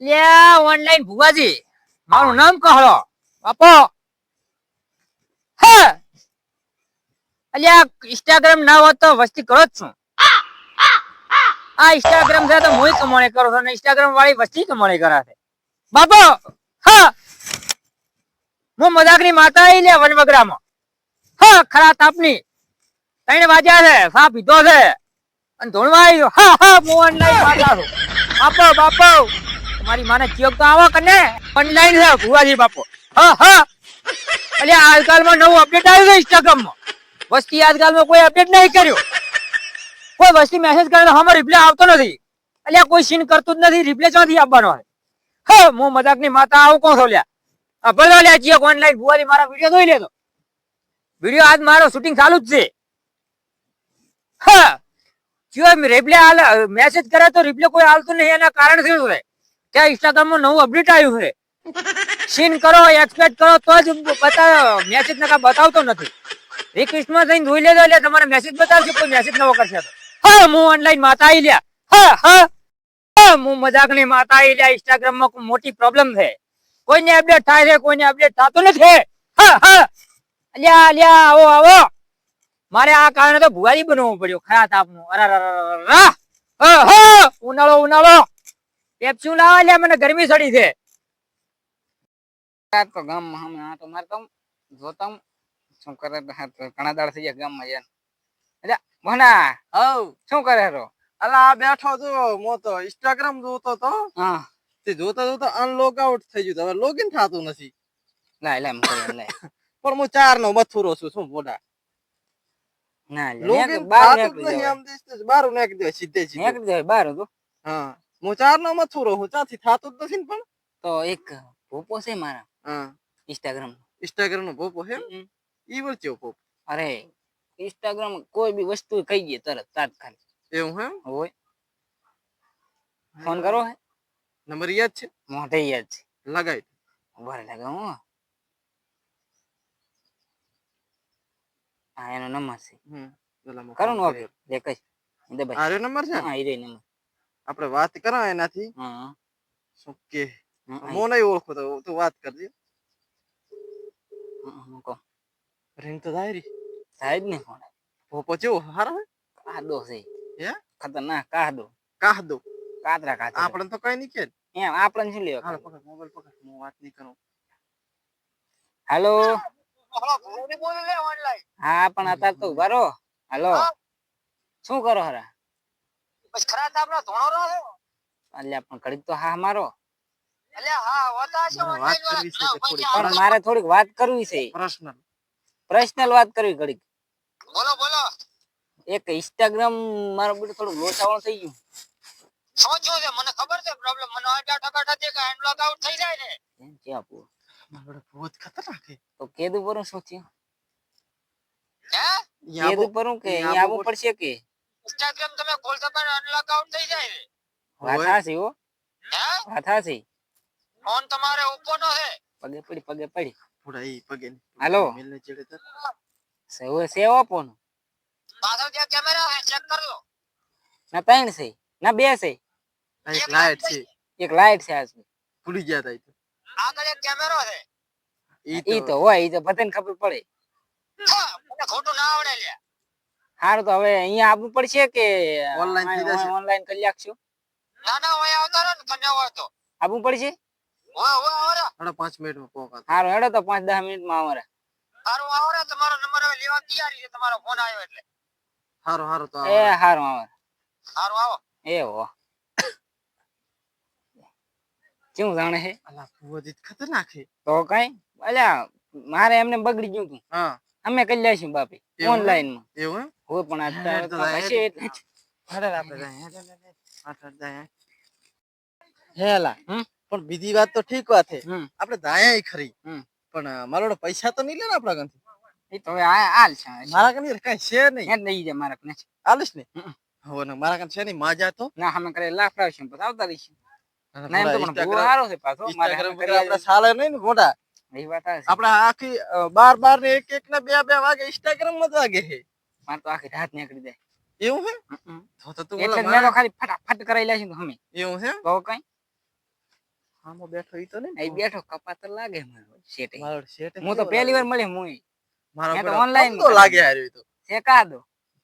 લે, ઓનલાઈન ભુવાજી, મારું નામ કહો બાપો. અલ્યા ઇન્સ્ટાગ્રામ ના હોત તો વસ્તી કરો જ છું. આ ઇન્સ્ટાગ્રામ છે તો હું કમાણી કરું છું ઇન્સ્ટાગ્રામ વાળી વસ્તી કમાણી કરે છે. બાપો, હા. હું મજાકની માતા એ લે વનવગરામાં. હા, ખરા તાપની. ત્રણ વાજ્યા છે સાપ પીધો છે. અને ધોળવા આવ્યો હા હા, હું ઓનલાઈન માતા છું. બાપો બાપો. તમારી માને ચોક તો આવો કને? ઓનલાઈન છે, ભુવાજી બાપો. હા હા. એટલે આજકાલમાં નવું અપડેટ આવ્યું છે ઇન્સ્ટાગ્રામમાં વસ્તી આજકાલમાં કોઈ અપડેટ નહીં કર્યો. કોઈ વસ્તી મેસેજ કરે તો હમણાં રિપ્લાય આવતો નથી. અલ્યા કોઈ સીન કરતું જ નથી રિપ્લાય ક્યાંથી આપવાનો હે, હા મજાકની માતા આવું કોણ છો લ્યા? ભલે લ્યા ચિયોક ઓનલાઈન ભુવાજી મારા વીડિયો જોઈ લેતો વીડિયો આજ મારો શૂટિંગ ચાલુ જ છે. હા. જો રિપ્લે મેસેજ કરે તો રિપ્લે કોઈ આલતું નહીં, એના કારણ શું છે કે ઇન્સ્ટાગ્રામમાં નવું અપડેટ આવ્યું છે. સીન કરો એક્સપેક્ટ કરો તો જ બતાવ મેસેજ નકા બતાવતો નથી. રિક્વેસ્ટમાં જઈને જોઈ લેજો એટલે તમારે મેસેજ બતાવશે કોઈ મેસેજ નવો કરશે તો. હા હું ઓનલાઈન માતા આવી લ્યા. હા હા હા હું મજાકની માતા આવી લ્યા ઇન્સ્ટાગ્રામમાં મોટી પ્રોબ્લેમ છે. કોઈને અપડેટ થાય છે કોઈને અપડેટ થતો નથી. હા હા અલ્યા અલ્યા આવો આવો. મારે આ કારણે તો ભુવાજી બનવું પડ્યું. ખરા તાપનું અરા હા, ઉનાળો. પેપ્સ્યુ લાવા લે મને ગરમી સડી છે. આ તો ગામમાં અમે આ તો મારે તો જોતમ શું કરે ઘણા દાડ થઈ ગયા ગામમાં યાર. એટલે ભણા હવ. શું કરે રો અલા બેઠો છું મો તો ઇન્સ્ટાગ્રામ જોતો તો. હા. તે જોતા જોતા અનલોગ આઉટ થઈ ગયું તો હવે લોગિન થતું નથી. ના કરે લાય પણ હું ચાર નો મથુરો છું શું બોડા ના લે બાર આમ દેશ બાર નાખી દે સીધે સીધે નીકળી જાય બાર તો હા. હું ચાર નો મથુરો હું ચાથી થતું જ નથી ને પણ. તો એક ભૂપો છે મારા. હા. ઇન્સ્ટાગ્રામ ઇન્સ્ટાગ્રામ નો પોપો હે ઈ વળચ્યો પોપ અરે ઇન્સ્ટાગ્રામ કોઈ બી વસ્તુ કહી દે તરત તાત્કાલિક. એવું હે હોય. ફોન કરો હે. નંબર યાદ છે? મોઢે યાદ છે. લગાઈ ઊભા લાગે હું. હા એનો નંબર છે. હમ પેલા માં કરું ફોન ને કરીએ. ઓકે. દેખાય દે ભાઈ. આ રહ્યો નંબર છે ને? હા ઈ રે નંબર. આપણે વાત કરો એનાથી. શું કે? હા, મો નહીં ઓળખો તો તું વાત કરજે. રિંગ તો થાય રી. થાય જ ને ફોન પોપો ચેવો? હારો હે? કાદો છે. હે? ખતરનાક કાદો. કાદો? કાતરા કાતરા. આપણે તો કઈ નહીં કે. એમ આપણે શું લેવા હાલો પકડ મોબાઈલ પકડ. હું વાત નહીં કરું. હેલો. હા પણ અત્યારે તો ઊભા રહો. હાલો. શું કરો હરા? ખરા આપણો ધોણો રહો? અલ્યા પણ ઘડીક તો હા મારો. અલ્યા હા હોતા છે વાત કરવી છે થોડી પણ મારે થોડીક વાત કરવી છે. પર્સનલ પર્સનલ વાત કરવી ઘડીક. બોલો બોલો. એક ઇન્સ્ટાગ્રામ મારો બેટો થોડું લોચાવણ થઈ ગયું. શું થયું છે? મને ખબર છે પ્રોબ્લેમ મને આટા ટકા થતી કે હેન્ડ લોક આઉટ થઈ જાય ને એમ કે આપો મારો ભૂત ખતરનાક છે. તો કેદું પરું શું થયું? હે? કેદું પરું કે અહીંયા આવવું પડશે કે? ઇન્સ્ટાગ્રામ તમે ખોલતા પણ અનલોક આઉટ થઈ જાય ને. વાત હોય. હાસી હો. હે? વાત હાસી ફોન તમારે ઓપ્પો નો છે પગે પડી પગે પડી. થોડા ઈ પગે ની. હાલો. મિલને ચેડે તો. સેવ સેવા ફોન. પાછળ ત્યાં કેમેરા છે ચેક કરી લો. ના ત્રણ છે ના બે છે. આ એક લાઈટ છે. એક લાઈટ છે આજ. ભૂલી ગયા તા ઈ તો. આગળ એક કેમેરો છે ઈ તો હોય ઈ તો બધાને ખબર પડે. હા, મને ખોટું ના આવડે લ્યા. સારું તો હવે અહીંયા આવવું પડશે કે Online થઈ જશે. ઓનલાઈન કરી નાખશું? ના ના હોય આવતા રહો ને કન્યા હોય તો. આવવું પડશે? આવરે મિનિટમાં હેડો તો મિનિટમાં આવરે તમારો નંબર હવે લેવા તૈયારી છે. તમારો ફોન આવ્યો એટલે. હારો હારો તો એ આવો. સારું અમારે સારું આવો. એ હો. કેવું જાણે છે? અલા ખતરનાક છે. તો કઈ અલ્યા મારે એમને બગડી ગયું તું. હા. અમે કરી લઈશું બાપી એવું? ઓનલાઈનમાં એવું એમ હોય પણ અત્યારે હેડ તો તો જાય, હશે હેડ. એટલે જ. હાડે આપણે જાય, હેડ, હેડ, હેડ. હાથ હાથ જાય. હેલા હમ? પણ બીજી વાત તો ઠીક વાત હે હમ આપણે દાયા ખરી હમ. પણ અ, મારા જોડે પૈસા તો નહીં લે ને આપણા કાંથી એ તો હવે આ હાલ છે મારા કાંઈ કઈ છે નહીં હેડ લઈ જાય મારા કને આલીશ ને હમ. હો ને મારા કાંઈ છે નહીં માજા તો ના અમે કરે લાફડાવશું પછી આવતા રહીશું ના એમ તો પણ Instagram- ભૂવો હારો છે પાછો મારે Instagram સામે વગર કરી આપણે ચાલે નહીં ને મોટા આપણે આખી બાર બાર ને એક એક ને બે બે વાગે ઇન્સ્ટાગ્રામમાં જ વાગે છે. મારે તો આખી રાત નીકળી જાય. એવું હે? તો તો તું એટલે મેં તો ખાલી ફટાફટ કરાઈ લેશું અમે એવું હે? તો કઈ. હામો બેઠો ઈ તો ને? અહીં બેઠો કપાત લાગે મારો શેટ મારો શેટ હું તો પહેલી વાર લાગે? મળી હું મારો તો ઓનલાઈન તો લાગે હાર્યો ઈ તો? શેકા દો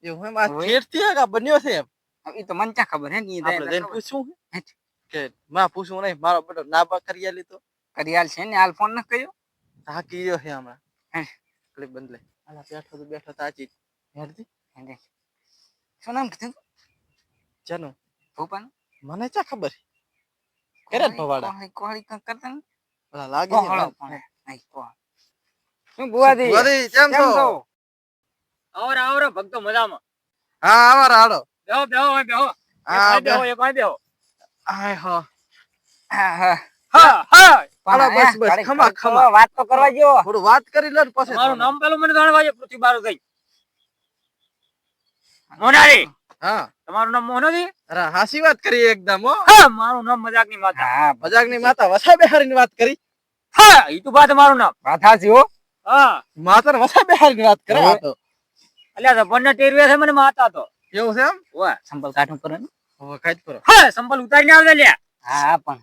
એવું હે? આ શેટથી આ બન્યો છે એમ? એ તો મન ચા ખબર હે ની આપણે જઈને પૂછું પૂછવું કે માં પૂછું નહીં મારો બેટો ના બા કરી તો. કરિયાલ છે ને હાલ ફોન ન કર્યો? હા કીયો છે હમણાં. હે. બંધ લે. આલા બેઠો તો બેઠો તાચી હેડતી હે. શું નામ કીધું? ચાલો ભૂપન? મને ચા ખબર? કરે ભવાડા કોહળી કંઈક કરતા ને ઓલા લાગે નહીં, કો શું બુવાજી વળી, કેમ છો? આવર આવરો ભક્તો મજામાં. હા આવર આડો બેહો બેહો બેહો. હા બેહો એક બેહો આય હો. હા હા. હા હા બસ, બસ, ખમા, ખમા. વાત તો કરવા જો થોડું વાત કરી લો પછી તમારું તમારું. નામ પેલું મને જાણવા છે પૃથ્વી બારો થઈ મોનારી હા. તમારું નામ મોનોજી અરે હાસી વાત કરી એકદમ હો. હા મારું નામ મજાકની માતા. હા મજાકની માતા. વસા બેહારીની વાત કરી. હા ઈ તો બા તમારું નામ. વાત હાચી હો. હા. માતા વસા બેહારીની વાત કરે. આ તો. અલ્યા તો બંને ટેરવે છે મને માતા તો. એવું છે એમ? વાહ સંભલ કાઢું કરો ને. હવે જ કરો. હા સંભલ ઉતારીને આવજે લ્યા. હા હા પણ.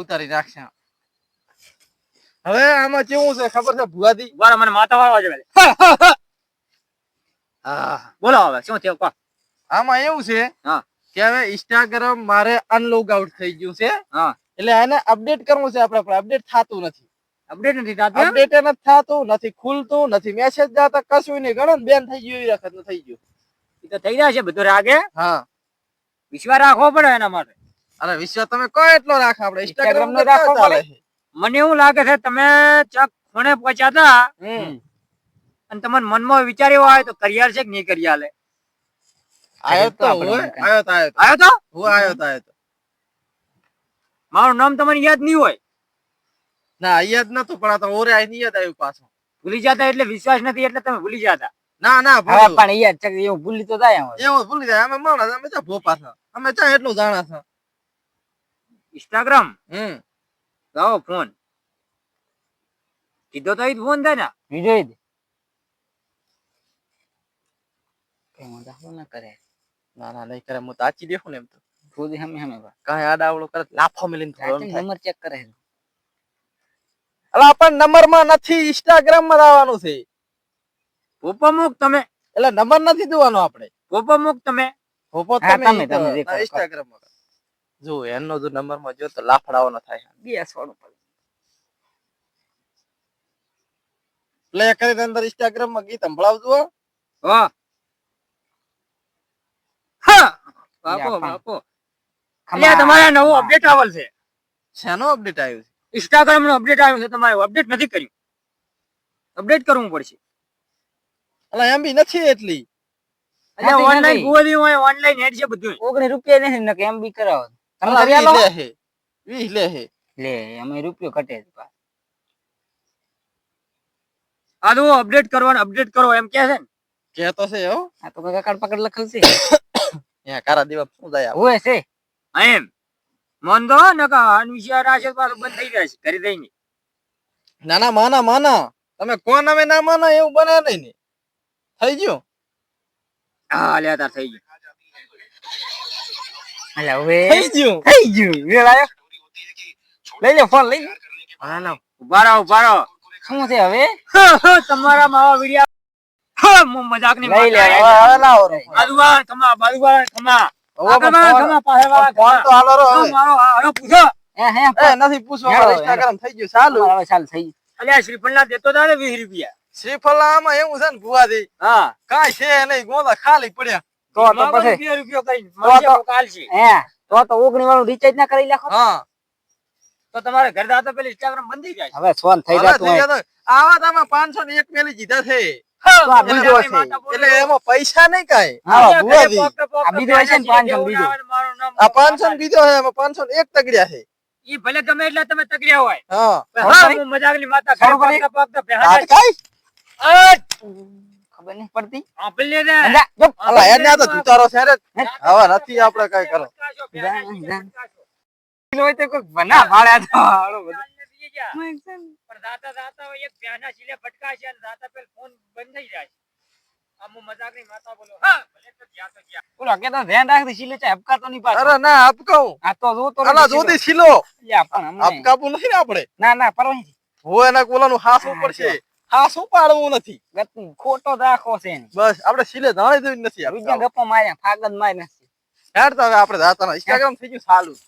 ઉતારી નાખશે હવે આમાં કેવું છે ખબર છે ભુવાજી? બરા મને માતા વાળવા છે હા બોલો હવે શું થયું? કહો. આમાં એવું છે હા. કે હવે ઇન્સ્ટાગ્રામ મારે અનલોગ આઉટ થઈ ગયું છે. હા. એટલે આને અપડેટ કરવું છે આપણે પણ અપડેટ થતું નથી. અપડેટ નથી થતું અપડેટ નથી થતું નથી ખુલતું નથી મેસેજ જાતા કશું નહીં. ગણો બેન થઈ ગયું એવી વખત થઈ ગયું. તો થઈ જાય છે બધું રાગે. હા. વિશ્વાસ રાખવો પડે એના માટે. અરે વિશ્વ તમે કયો એટલો રાખો આપણે ઇન્સ્ટાગ્રામ નો ચાલે છે. મને એવું લાગે છે તમે ચક ખૂણે પહોંચ્યા હતા અને તમને મનમાં વિચાર એવો આવે તો કરિયાલ છે કે નહીં કરિયાલ? આયો તો આપણે હોય મન કાંઈ. આયો તો આયો તો. હું આયો તો આયો તો. મારું નામ તમને યાદ નહીં હોય? ના યાદ નતું પણ આ તો ઓરે આઈને યાદ આવ્યું પાછું. ભૂલી જતા એટલે વિશ્વાસ નથી એટલે તમે ભૂલી જતા. ના ના ભૂલ્યું. પણ યાર ચક એવું ભૂલી તો જાય હવે. એવું ભૂલી જાય. અમે માણસ અમે ચા ભોપા છે. અમે ચા એટલું જાણા છે. ઇન્સ્ટાગ્રામ હમ. લાવો ફોન કીધો તો ફોન થાય ને ના કરે ના ના નહીં કરે હું તો આચી દેખું ને એમ તો ખુદ હમે હમે બા કાંઈ આડાવડું કરે લાફો મિલીને થોડો થાય. નંબર ચેક કરે અલા પણ નંબરમાં નથી ઇન્સ્ટાગ્રામમાં આવવાનું છે પોપમુક તમે એટલે નંબર નથી દેવાનો આપણે પોપમુક તમે પોપો તમે તમે, ઇન્સ્ટાગ્રામમાં જો એનો જો નંબરમાં જો તો લાફડાવાનો થાય. બેસવાનું પડે. પ્લે કરીને અંદર ઇન્સ્ટાગ્રામમાં ગીત સંભળાવજો હા. હા. બાપો બાપો અલ્યા તમારે નવું અપડેટ આવેલ છે. શેનો અપડેટ આવ્યું છે? ઇન્સ્ટાગ્રામનું અપડેટ આવ્યું છે તમારે અપડેટ નથી કર્યું. અપડેટ કરવું પડશે. અલા એમ બી નથી એટલી. અલ્યા ઓનલાઈન. હોય ઓનલાઈન હેડ છે બધું ઓગણીસ રૂપિયા નથી એમ બી કરાવો. તમે અલા કરી વીસ આલો? લે હે? વીસ લે હે. લે અમે રૂપિયો કટે જ પા. અપડેટ કરવાનું અપડેટ કરો એમ કે છે ને? કેતો છે હો. આ તો કઈ પકડ લખેલ છે. અહીંયા કારા દીવા શું જાય હોય છે. એમ. મન દો ને કે અનવિષય રાશે પાછું બંધ થઈ જાય કરી દઈ ના ના માના માના. તમે કોણ અમે ના માના એવું બને નહીં ને. થઈ ગયું? હા લે તાર થઈ ગયું. એટલે હવે થઈ ગયું થઈ ગયું વેળ આયો લઈ લે ફોન લઈ લે. હાલો ઊભા રહો ઊભા રહો શું છે હવે તમારા માવા વિડિયા હા મજાકની લઈ લે હવે લાવો. બાજુવાળા ખમા બાજુવાળા ખમા ખમા પાછળવાળા ફોન તો હાલો રો મારો હાલો પૂછો હે હે એ નથી પૂછવું ઇન્સ્ટાગ્રામ થઈ ગયું ચાલુ હવે ચાલ થઈ ગયું. અલ્યા શ્રીફળના દેતો ને વીસ રૂપિયા શ્રીફળા આમાં એવું છે ને ભુવાજી હા કાઈ છે નહીં ગોદા ખાલી પડ્યા તો તો પછી બે રૂપિયો કરીને તો મળશે તો- કાલ છે હે તો તો ઓગણી વાળું રિચાર્જ ના કરી લખો હા. તો તમારે ઘર દાતા પેલી ઇન્સ્ટાગ્રામ બંધી જાય. હવે ફોન થઈ જતું આવા તમે પાંચસો ને એક મેલી જીધા છે. તો એટલે એમાં પૈસા નહીં કાંઈ. બીજો ને પાંચસો ના ને આ બીજો છે એમાં એક તગડ્યા છે. ઈ ભલે ગમે એટલે તમે તકડ્યા હોય. હા. પણ હા, હા, હું મજાકની માતા? પોકતા પોકતા! ખબર નહીં પડતી. આપલે રે. અલા એને તો જુતારો છે હવે નથી આપણે કઈ કરો હોય તો કોઈક બના ભાડ્યા તો. હાલો બધું. પણ દાતા દાતા એક પ્યાના છીલે ફટકા છે અને દાતા પેલ ફોન બંધ થઈ જાય. આમો માતા બોલો. હા બોલો કે તો તો નહીં પાડ અરે ના હપકાઉ આ તો જો જો દે છીલો હપકાવું નહીં આપણે? ના ના પરવાહી એના કોલાનું હાફ ઉપર છે ખાસું પાડવું નથી? ખોટો રાખો છે બસ આપણે સિલે ધાણે જેવી નથી ગપ્પો માર્યા ફાગન માર્યા હેડ જાતા ગયું સારું